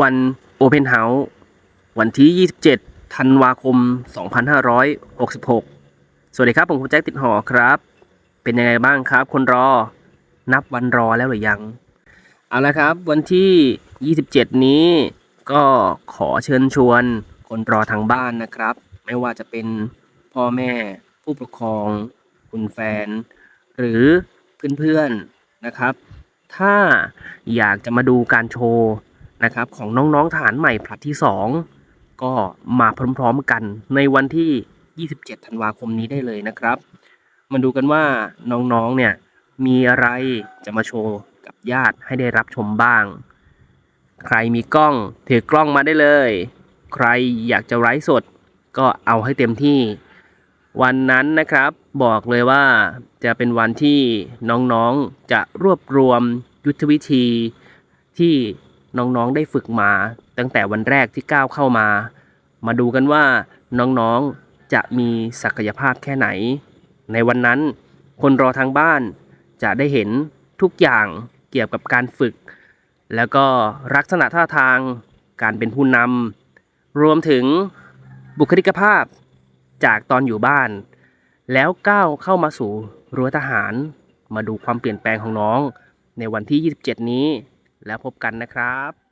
วัน Open House วันที่ 27 ธันวาคม 2566 สวัสดีครับ ผมคุณแจ็คติดหอครับ เป็นยังไงบ้างครับ คนรอ นับวันรอแล้วหรือยัง เอาละครับ วันที่ 27 นี้ก็ขอเชิญชวนคนรอทางบ้านนะครับ ไม่ว่าจะเป็นพ่อแม่ผู้ปกครอง คุณแฟน หรือเพื่อนๆนะครับ ถ้าอยากจะมาดูการโชว์ นะครับของน้องๆทหารใหม่ผลัดที่ 2 ก็มาพร้อมๆกันในวันที่ 27 ธันวาคมนี้ได้เลยนะครับ มาดูกันว่าน้องๆเนี่ยมีอะไรจะมาโชว์กับญาติให้ได้รับชมบ้าง ใครมีกล้องถือกล้องมาได้เลย ใครอยากจะไลฟ์สด ก็เอาให้เต็มที่วันนั้นนะครับบอกเลยว่าจะเป็นวันที่น้องๆจะรวบรวมยุทธวิธีที่ น้องๆได้ฝึกมา ตั้งแต่วันแรกที่ก้าวเข้ามา มาดูกันว่าน้องๆจะมีศักยภาพแค่ไหน ในวันนั้น คนรอทางบ้านจะได้เห็นทุกอย่างเกี่ยวกับการฝึก แล้วก็ลักษณะท่าทางการเป็นผู้นำรวมถึงบุคลิกภาพจากตอนอยู่บ้าน แล้วก้าวเข้ามาสู่รั้วทหาร มาดูความเปลี่ยนแปลงของน้อง ในวันที่ 27 นี้ แล้วพบกันนะครับ